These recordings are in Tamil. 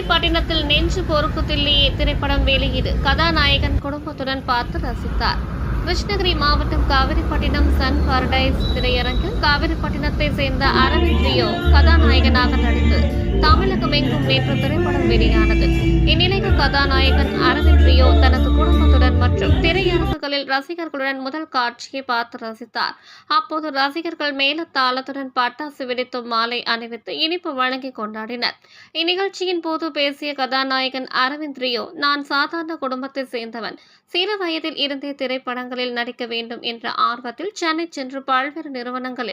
பட்டினத்தில் நெஞ்சு பொறுக்குதில்லையே திரைப்படம் வெளியீடு. கதாநாயகன் குடும்பத்துடன் பார்த்து ரசித்தார். கிருஷ்ணகிரி மாவட்டம் காவிரிப்பட்டினம் சன் பாரடைஸ் திரையரங்கில் காவிரிப்பட்டினத்தை சேர்ந்த அரவிந்த் ரியோ கதாநாயகனாக நடித்து தமிழகம் எங்கும் நேற்று திரைப்படம் வெளியானது. இந்நிலையில் கதாநாயகன் அரவிந்த் ரியோ தனது குடும்பத்துடன் மற்றும் திரையரங்குகளில் ரசிகர்களுடன் முதல் காட்சியை பார்த்து ரசித்தார். அப்போது ரசிகர்கள் மேல தாளத்துடன் பட்டாசு வெடித்தும் மாலை அணிவித்து இனிப்பு வழங்கி கொண்டாடினர். இந்நிகழ்ச்சியின் போது பேசிய கதாநாயகன் அரவிந்த் ரியோ நான் சாதாரண குடும்பத்தை சேர்ந்தவன். சிறு வயதில் இருந்தே திரைப்படங்களில் நடிக்க வேண்டும் என்ற ஆர்வத்தில் சென்னை சென்று பல்வேறு நிறுவனங்களில்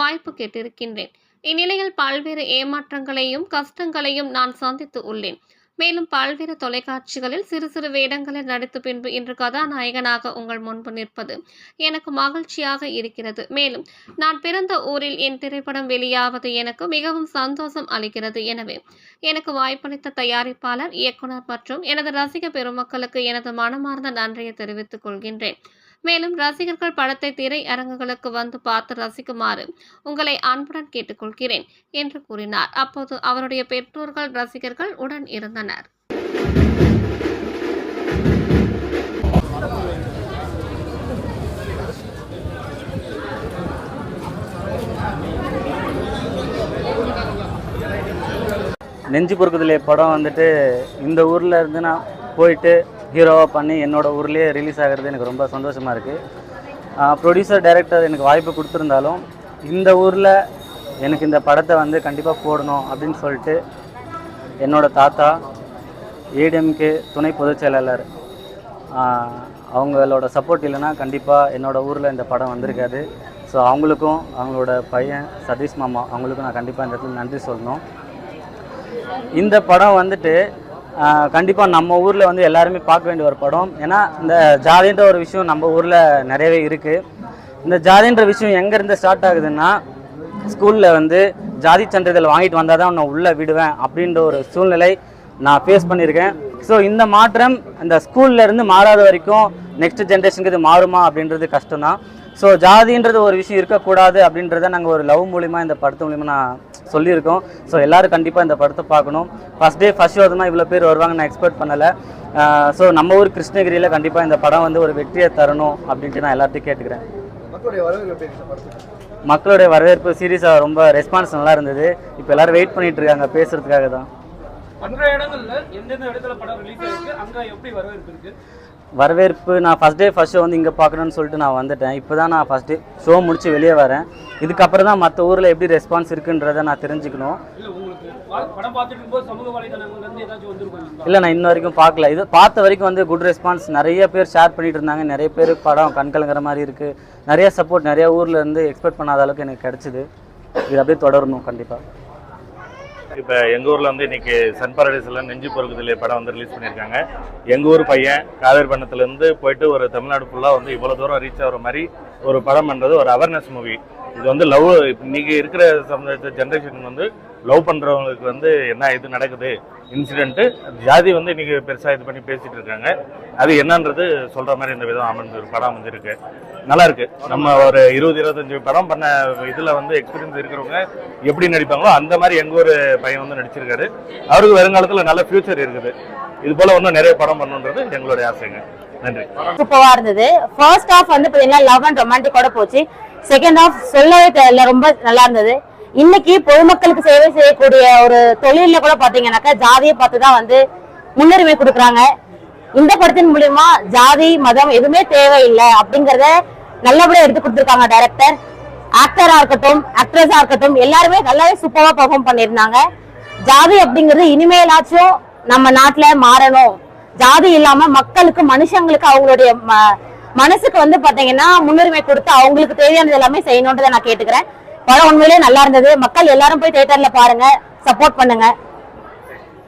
வாய்ப்பு கேட்டிருக்கின்றேன். இந்நிலையில் பல்வேறு ஏமாற்றங்களையும் கஷ்டங்களையும் நான் சந்தித்து உள்ளேன். மேலும் பல்வேறு தொலைக்காட்சிகளில் சிறு சிறு வேடங்களில் நடித்த பின்பு இன்று கதாநாயகனாக உங்கள் முன்பு நிற்பது எனக்கு மகிழ்ச்சியாக இருக்கிறது. மேலும் நான் பிறந்த ஊரில் என் திரைப்படம் வெளியாவது எனக்கு மிகவும் சந்தோஷம் அளிக்கிறது. எனவே எனக்கு வாய்ப்பளித்த தயாரிப்பாளர் இயக்குனர் மற்றும் எனது ரசிக பெருமக்களுக்கு எனது மனமார்ந்த நன்றியை தெரிவித்துக் கொள்கின்றேன். மேலும் ரசிகர்கள் படத்தை திரை அரங்குகளுக்கு வந்து பார்த்து ரசிக்குமாறு உங்களை அன்புடன் கேட்டுக்கொள்கிறேன் என்று கூறினார். அப்போது அவருடைய பெற்றோர்கள் ரசிகர்கள் உடன் இருந்தனர். நெஞ்சு பொறுக்குதலே படம் வந்துட்டு இந்த ஊரில் இருந்து நான் போயிட்டு ஹீரோவாக பண்ணி என்னோடய ஊர்லேயே ரிலீஸ் ஆகிறது எனக்கு ரொம்ப சந்தோஷமாக இருக்குது ப்ரொடியூசர் டைரக்டர் எனக்கு வாய்ப்பு கொடுத்துருந்தாலும் இந்த ஊரில் எனக்கு இந்த படத்தை வந்து கண்டிப்பாக போடணும் அப்படின்னு சொல்லிட்டு என்னோட தாத்தா ஏடிஎம்கே துணை பொதுச் செயலாளர். அவங்களோட சப்போர்ட் இல்லைன்னா கண்டிப்பாக என்னோடய ஊரில் இந்த படம் வந்திருக்காது. ஸோ அவங்களுக்கும் அவங்களோட பையன் சதீஷ் மாமா அவங்களுக்கும் நான் கண்டிப்பாக இந்த இடத்துல நன்றி சொல்லணும். இந்த படம் வந்துட்டு கண்டிப்பாக நம்ம ஊரில் வந்து எல்லாருமே பார்க்க வேண்டிய ஒரு படம். ஏன்னா இந்த ஜாதின்ற ஒரு விஷயம் நம்ம ஊரில் நிறையவே இருக்குது இந்த ஜாதின்ற விஷயம் எங்கேருந்து ஸ்டார்ட் ஆகுதுன்னா ஸ்கூலில் வந்து ஜாதி சான்றிதழ் வாங்கிட்டு வந்தால் தான் உன்னை உள்ளே விடுவேன் அப்படின்ற ஒரு சூழ்நிலை நான் ஃபேஸ் பண்ணியிருக்கேன். ஸோ இந்த மாற்றம் அந்த ஸ்கூல்ல இருந்து மாறாத வரைக்கும் நெக்ஸ்ட் ஜென்ரேஷனுக்கு இது மாறுமா அப்படின்றது கஷ்டம் தான் ஸோ ஜாதின்றது ஒரு விஷயம் இருக்கக்கூடாது அப்படின்றத நாங்கள் ஒரு லவ் மூலிமா இந்த படத்து மூலிமா நான் சொல்லியிருக்கோம். ஸோ எல்லாரும் கண்டிப்பாக இந்த படத்தை பார்க்கணும். ஃபஸ்ட் டே ஃபஸ்ட் ஷோ தான் இவ்வளோ பேர் வருவாங்க நான் எக்ஸ்பெக்ட் பண்ணலை. ஸோ நம்ம ஊர் கிருஷ்ணகிரியில் கண்டிப்பாக இந்த படம் வந்து ஒரு வெற்றியை தரணும் அப்படின்ட்டு நான் எல்லார்ட்டையும் கேட்டுக்கிறேன். மக்களுடைய வரவேற்பு சீரியஸாக ரொம்ப ரெஸ்பான்ஸ் நல்லா இருந்தது. இப்போ எல்லாரும் வெயிட் பண்ணிட்டு இருக்காங்க பேசுறதுக்காக தான். மற்ற இடங்கள்ல எந்தெந்த இடத்துல படம் ரிலீஸ் ஆயிருக்கு அங்க எப்படி வரவேற்பு இருக்கு? வரவேற்பு நான் ஃபஸ்ட் டே ஃபஸ்ட் ஷோ வந்து இங்கே பார்க்கணும்னு சொல்லிட்டு நான் வந்துட்டேன். இப்போ தான் நான் ஃபஸ்ட் டே ஷோ முடிச்சு வெளியே வரேன். இதுக்கப்புறம் தான் மற்ற ஊரில் எப்படி ரெஸ்பான்ஸ் இருக்குன்றதை நான் தெரிஞ்சுக்கணும். இல்லை நான் இன்ன வரைக்கும் பார்க்கல. இது பார்த்த வரைக்கும் வந்து குட் ரெஸ்பான்ஸ் நிறைய பேர் ஷேர் பண்ணிட்டு இருந்தாங்க. நிறைய பேர் படம் கண்கலங்கிற மாதிரி இருக்குது நிறைய சப்போர்ட் நிறைய ஊரில் இருந்து எக்ஸ்பெக்ட் பண்ணாத அளவுக்கு எனக்கு கிடச்சிது. இது அப்படியே தொடரணும் கண்டிப்பாக இப்போ எங்கள் ஊரில் வந்து இன்னைக்கு சன் பாரடைஸில் நெஞ்சு பொறுக்குதலே படம் வந்து ரிலீஸ் பண்ணியிருக்காங்க. எங்கள் ஊர் பையன் காவேரி பண்ணத்துலேருந்து போயிட்டு ஒரு தமிழ்நாடு ஃபுல்லாக வந்து இவ்வளோ தூரம் ரீச் ஆகிற மாதிரி ஒரு படம் பண்ணுறது ஒரு அவேர்னஸ் மூவி இது வந்து லவ் இன்னைக்கு இருக்கிற ஜென்ரேஷன் வந்து லவ் பண்ணுறவங்களுக்கு வந்து என்ன இது நடக்குது? இன்சிடென்ட்டு ஜாதி வந்து இன்றைக்கி பெருசாக இது பண்ணி பேசிகிட்டு இருக்காங்க. அது என்னன்றது சொல்கிற மாதிரி இந்த விதம் அமைஞ்சு ஒரு படம் அமைஞ்சிருக்கு நல்லாயிருக்கு நம்ம ஒரு இருபது இருபத்தஞ்சி படம் பண்ண இதில் வந்து எக்ஸ்பீரியன்ஸ் இருக்கிறவங்க எப்படி நடிப்பாங்களோ அந்த மாதிரி எங்கள் ஊர் பையன் வந்து நடிச்சிருக்காரு. அவருக்கு வருங்காலத்தில் நல்ல ஃப்யூச்சர் இருக்குது. இது போல் இன்னும் நிறைய படம் பண்ணணுன்றது எங்களுடைய ஆசைங்க. நன்றி. சூப்பராக இருந்தது. ஃபர்ஸ்ட் ஹாஃப் வந்து பார்த்தீங்கன்னா லவ் அண்ட் ரொமான்டிக்கோட போச்சு. செகண்ட் ஹாஃப் சொல்லவே தெரியல ரொம்ப நல்லா இருந்தது. இன்னைக்கு பொதுமக்களுக்கு சேவை செய்யக்கூடிய ஒரு தொழில கூட பாத்தீங்கன்னாக்கா ஜாதியை பார்த்து தான் வந்து முன்னுரிமை கொடுக்குறாங்க. இந்த படத்தின் மூலியமா ஜாதி மதம் எதுவுமே தேவையில்லை அப்படிங்கறத நல்லபடியா எடுத்து கொடுத்துருக்காங்க டைரக்டர் ஆக்டரா இருக்கட்டும் ஆக்ட்ரஸா இருக்கட்டும் எல்லாருமே நல்லாவே சூப்பரா பர்ஃபார்ம் பண்ணியிருந்தாங்க. ஜாதி அப்படிங்கிறது இனிமேலாச்சும் நம்ம நாட்டுல மாறணும். ஜாதி இல்லாம மக்களுக்கு மனுஷங்களுக்கு அவங்களுடைய ம- மனசுக்கு வந்து பாத்தீங்கன்னா முன்னுரிமை கொடுத்து அவங்களுக்கு தேவையானது எல்லாமே செய்யணுன்றதை நான் கேட்டுக்கிறேன். படம் உண்மையிலேயே நல்லா இருந்தது. மக்கள் எல்லாரும் போய் தியேட்டர்ல பாருங்க. சப்போர்ட் பண்ணுங்க.